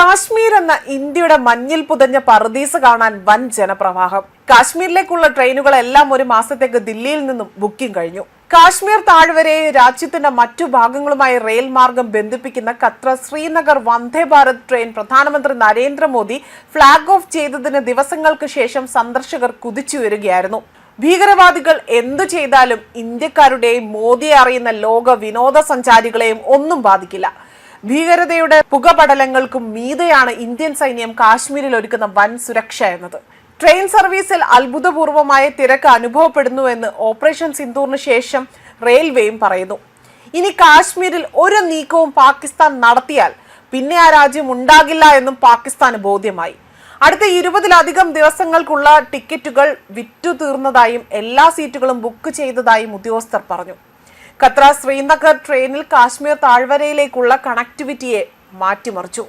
കാശ്മീർ എന്ന ഇന്ത്യയുടെ മഞ്ഞിൽ പുതഞ്ഞ പറദീസ് കാണാൻ വൻ ജനപ്രവാഹം. കാശ്മീരിലേക്കുള്ള ട്രെയിനുകളെല്ലാം ഒരു മാസത്തേക്ക് ദില്ലിയിൽ നിന്നും ബുക്കിംഗ് കഴിഞ്ഞു. കാശ്മീർ താഴ്വരയെ രാജ്യത്തിന്റെ മറ്റു ഭാഗങ്ങളുമായി റെയിൽ മാർഗം ബന്ധിപ്പിക്കുന്ന ഖത്ര ശ്രീനഗർ വന്ദേ ഭാരത് ട്രെയിൻ പ്രധാനമന്ത്രി നരേന്ദ്രമോദി ഫ്ളാഗ് ഓഫ് ചെയ്തതിന് ദിവസങ്ങൾക്ക് ശേഷം സന്ദർശകർ കുതിച്ചുയരുകയായിരുന്നു. ഭീകരവാദികൾ എന്തു ചെയ്താലും ഇന്ത്യക്കാരുടെയും മോദിയെ അറിയുന്ന ലോക വിനോദസഞ്ചാരികളെയും ഒന്നും ബാധിക്കില്ല. ഭീകരതയുടെ പുകപടലങ്ങൾക്കും മീതെയാണ് ഇന്ത്യൻ സൈന്യം കാശ്മീരിൽ ഒരുക്കുന്ന വൻ സുരക്ഷ എന്നത്. ട്രെയിൻ സർവീസിൽ അത്ഭുതപൂർവമായ തിരക്ക് അനുഭവപ്പെടുന്നുവെന്ന് ഓപ്പറേഷൻ സിന്ദൂറിന് ശേഷം റെയിൽവേയും പറയുന്നു. ഇനി കാശ്മീരിൽ ഒരു നീക്കവും പാകിസ്ഥാൻ നടത്തിയാൽ പിന്നെ ആ രാജ്യം ഉണ്ടാകില്ല എന്നും പാകിസ്ഥാന് ബോധ്യമായി. അടുത്ത ഇരുപതിലധികം ദിവസങ്ങൾക്കുള്ള ടിക്കറ്റുകൾ വിറ്റു തീർന്നതായും എല്ലാ സീറ്റുകളും ബുക്ക് ചെയ്തതായും ഉദ്യോഗസ്ഥർ പറഞ്ഞു. ഖത്ര ശ്രീനഗർ ട്രെയിനിൽ കാശ്മീർ താഴ്വരയിലേക്കുള്ള കണക്ടിവിറ്റിയെ മാറ്റിമറിച്ചു.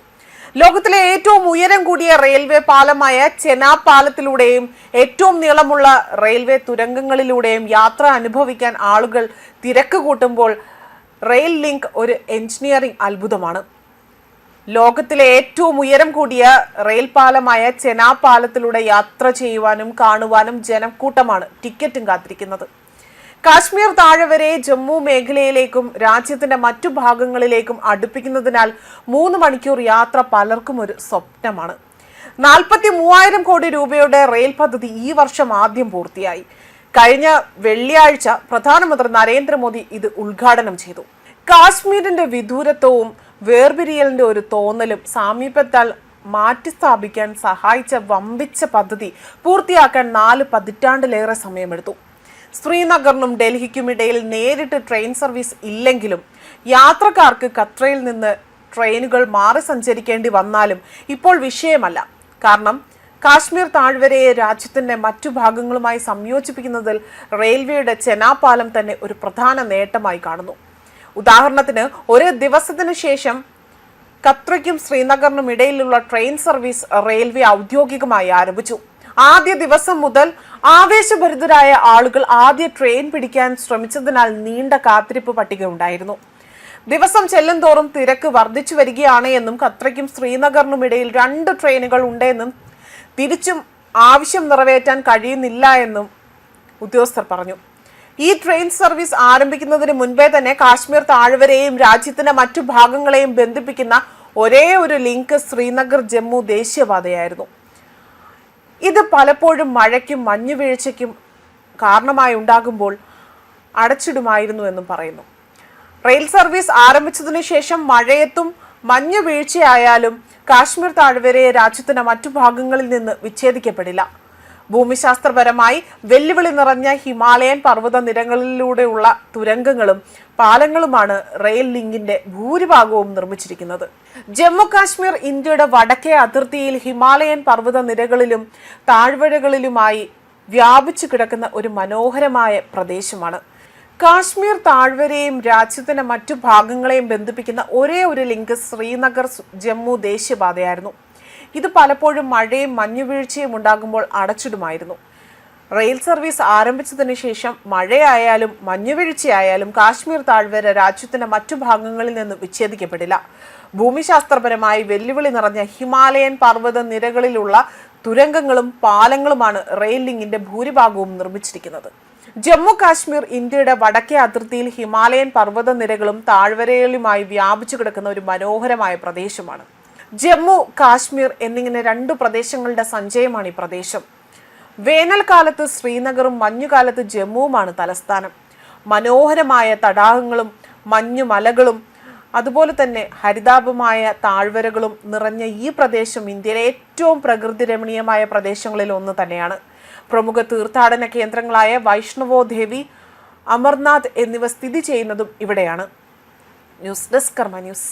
ലോകത്തിലെ ഏറ്റവും ഉയരം കൂടിയ റെയിൽവേ പാലമായ ചെനാ പാലത്തിലൂടെയും ഏറ്റവും നീളമുള്ള റെയിൽവേ തുരങ്കങ്ങളിലൂടെയും യാത്ര അനുഭവിക്കാൻ ആളുകൾ തിരക്ക് കൂട്ടുമ്പോൾ റെയിൽ ലിങ്ക് ഒരു എഞ്ചിനീയറിംഗ് അത്ഭുതമാണ്. ലോകത്തിലെ ഏറ്റവും ഉയരം കൂടിയ റെയിൽ പാലമായ ചെനാ പാലത്തിലൂടെ യാത്ര ചെയ്യുവാനും കാണുവാനും ജനക്കൂട്ടമാണ് ടിക്കറ്റും കാത്തിരിക്കുന്നത്. കാശ്മീർ താഴ്വരയെ ജമ്മു മേഖലയിലേക്കും രാജ്യത്തിന്റെ മറ്റു ഭാഗങ്ങളിലേക്കും അടുപ്പിക്കുന്നതിനാൽ മൂന്ന് മണിക്കൂർ യാത്ര പലർക്കും ഒരു സ്വപ്നമാണ്. നാൽപ്പത്തി മൂവായിരം കോടി രൂപയുടെ റെയിൽ പദ്ധതി ഈ വർഷം ആദ്യം പൂർത്തിയായി. കഴിഞ്ഞ വെള്ളിയാഴ്ച പ്രധാനമന്ത്രി നരേന്ദ്രമോദി ഇത് ഉദ്ഘാടനം ചെയ്തു. കാശ്മീരിന്റെ വിദൂരത്വവും വേർപിരിയലിന്റെ ഒരു തോന്നലും സാമീപ്യത്താൽ മാറ്റിസ്ഥാപിക്കാൻ സഹായിച്ച വമ്പിച്ച പദ്ധതി പൂർത്തിയാക്കാൻ നാല് പതിറ്റാണ്ടിലേറെ സമയമെടുത്തു. ശ്രീനഗറിനും ഡൽഹിക്കുമിടയിൽ നേരിട്ട് ട്രെയിൻ സർവീസ് ഇല്ലെങ്കിലും യാത്രക്കാർക്ക് ഖത്രയിൽ നിന്ന് ട്രെയിനുകൾ മാറി സഞ്ചരിക്കേണ്ടി വന്നാലും ഇപ്പോൾ വിഷയമല്ല. കാരണം കാശ്മീർ താഴ്വരയെ രാജ്യത്തിന്റെ മറ്റു ഭാഗങ്ങളുമായി സംയോജിപ്പിക്കുന്നതിൽ റെയിൽവേയുടെ ചെനാപാലം തന്നെ ഒരു പ്രധാന നേട്ടമായി കാണുന്നു. ഉദാഹരണത്തിന് ഒരു ദിവസത്തിന് ശേഷം ഖത്രയ്ക്കും ശ്രീനഗറിനും ഇടയിലുള്ള ട്രെയിൻ സർവീസ് റെയിൽവേ ഔദ്യോഗികമായി ആരംഭിച്ചു. ആദ്യ ദിവസം മുതൽ ആവേശഭരിതരായ ആളുകൾ ആദ്യ ട്രെയിൻ പിടിക്കാൻ ശ്രമിച്ചതിനാൽ നീണ്ട കാത്തിരിപ്പ് പട്ടിക ഉണ്ടായിരുന്നു. ദിവസം ചെല്ലും തോറും തിരക്ക് വർദ്ധിച്ചു വരികയാണ് എന്നും ഖത്രയ്ക്കും ശ്രീനഗറിനും ഇടയിൽ രണ്ട് ട്രെയിനുകൾ ഉണ്ടെന്നും തിരിച്ചും ആവശ്യം നിറവേറ്റാൻ കഴിയുന്നില്ല എന്നും ഉദ്യോഗസ്ഥർ പറഞ്ഞു. ഈ ട്രെയിൻ സർവീസ് ആരംഭിക്കുന്നതിന് മുൻപേ തന്നെ കാശ്മീർ താഴ്വരയെയും രാജ്യത്തിന്റെ മറ്റു ഭാഗങ്ങളെയും ബന്ധിപ്പിക്കുന്ന ഒരേ ഒരു ലിങ്ക് ശ്രീനഗർ ജമ്മു ദേശീയപാതയായിരുന്നു. ഇത് പലപ്പോഴും മഴയ്ക്കും മഞ്ഞുവീഴ്ചയ്ക്കും കാരണമായി ഉണ്ടാകുമ്പോൾ അടച്ചിടുമായിരുന്നു എന്നും പറയുന്നു. റെയിൽ സർവീസ് ആരംഭിച്ചതിനു ശേഷം മഴയത്തും മഞ്ഞു വീഴ്ചയായാലും കാശ്മീർ താഴ്വരയെ രാജ്യത്തിന്റെ മറ്റു ഭാഗങ്ങളിൽ നിന്ന് വിച്ഛേദിക്കപ്പെടില്ല. ഭൂമിശാസ്ത്രപരമായി വെല്ലുവിളി നിറഞ്ഞ ഹിമാലയൻ പർവത നിരകളിലൂടെയുള്ള തുരങ്കങ്ങളും പാലങ്ങളുമാണ് റെയിൽ ലിങ്കിന്റെ ഭൂരിഭാഗവും നിർമ്മിച്ചിരിക്കുന്നത്. ജമ്മു കാശ്മീർ ഇന്ത്യയുടെ വടക്കേ അതിർത്തിയിൽ ഹിമാലയൻ പർവത നിരകളിലും താഴ്വരകളിലുമായി വ്യാപിച്ചു കിടക്കുന്ന ഒരു മനോഹരമായ പ്രദേശമാണ്. കാശ്മീർ താഴ്വരയും രാജ്യത്തിന്റെ മറ്റു ഭാഗങ്ങളെയും ബന്ധിപ്പിക്കുന്ന ഒരേ ഒരു ലിങ്ക് ശ്രീനഗർ ജമ്മു ദേശീയപാതയായിരുന്നു. ഇത് പലപ്പോഴും മഴയും മഞ്ഞുവീഴ്ചയും ഉണ്ടാകുമ്പോൾ അടച്ചിടുമായിരുന്നു. റെയിൽ സർവീസ് ആരംഭിച്ചതിന് ശേഷം മഴയായാലും മഞ്ഞുവീഴ്ചയായാലും കാശ്മീർ താഴ്വര രാജ്യത്തിന്റെ മറ്റു ഭാഗങ്ങളിൽ നിന്ന് വിച്ഛേദിക്കപ്പെടില്ല. ഭൂമിശാസ്ത്രപരമായി വെല്ലുവിളി നിറഞ്ഞ ഹിമാലയൻ പർവത നിരകളിലുള്ള തുരങ്കങ്ങളും പാലങ്ങളുമാണ് റെയിൽ ലിങ്കിന്റെ ഭൂരിഭാഗവും നിർമ്മിച്ചിരിക്കുന്നത്. ജമ്മു കാശ്മീർ ഇന്ത്യയുടെ വടക്കേ അതിർത്തിയിൽ ഹിമാലയൻ പർവത നിരകളും താഴ്വരകളുമായി വ്യാപിച്ചു കിടക്കുന്ന ഒരു മനോഹരമായ പ്രദേശമാണ്. ജമ്മു കാശ്മീർ എന്നിങ്ങനെ രണ്ടു പ്രദേശങ്ങളുടെ സഞ്ചയമാണ് ഈ പ്രദേശം. വേനൽക്കാലത്ത് ശ്രീനഗറും മഞ്ഞുകാലത്ത് ജമ്മുവുമാണ് തലസ്ഥാനം. മനോഹരമായ തടാകങ്ങളും മഞ്ഞുമലകളും അതുപോലെ തന്നെ ഹരിതാപമായ താഴ്വരകളും നിറഞ്ഞ ഈ പ്രദേശം ഇന്ത്യയിലെ ഏറ്റവും പ്രകൃതി രമണീയമായ പ്രദേശങ്ങളിൽ ഒന്ന് തന്നെയാണ്. പ്രമുഖ തീർത്ഥാടന കേന്ദ്രങ്ങളായ വൈഷ്ണവോ ദേവി അമർനാഥ് എന്നിവ സ്ഥിതി ചെയ്യുന്നതും ഇവിടെയാണ്. News desk Karma news.